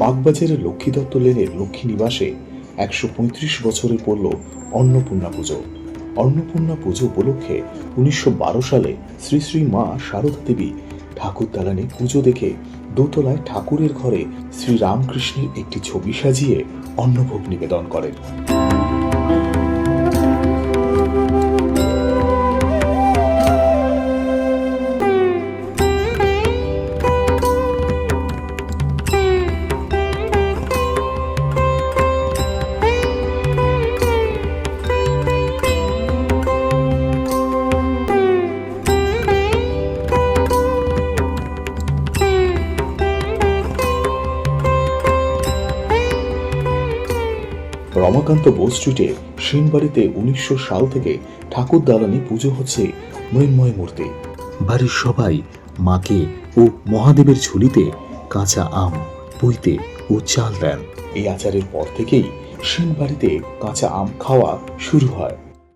বাগবাজারের লক্ষ্মী দত্ত লেনের লক্ষ্মী নিবাসে একশো পঁয়ত্রিশ বছরে পড়ল অন্নপূর্ণা পুজো। অন্নপূর্ণা পুজো উপলক্ষে উনিশশো বারো সালে শ্রী শ্রী মা শারদা দেবী ঠাকুর দালানে পুজো দেখে দোতলায় ঠাকুরের ঘরে শ্রী রামকৃষ্ণের একটি ছবি সাজিয়ে অন্নভোগ নিবেদন করেন। রমাকান্ত বোস স্ট্রিটে সেনবাড়িতে উনিশশো সাল থেকে ঠাকুর দালানে পুজো হচ্ছে মৃন্ময় মূর্তি। বাড়ির সবাই মাকে ও মহাদেবের ঝুলিতে কাঁচা আম বইতে ও চাল দেন। এই আচারের পর থেকেই সেনবাড়িতে কাঁচা আম খাওয়া শুরু হয়।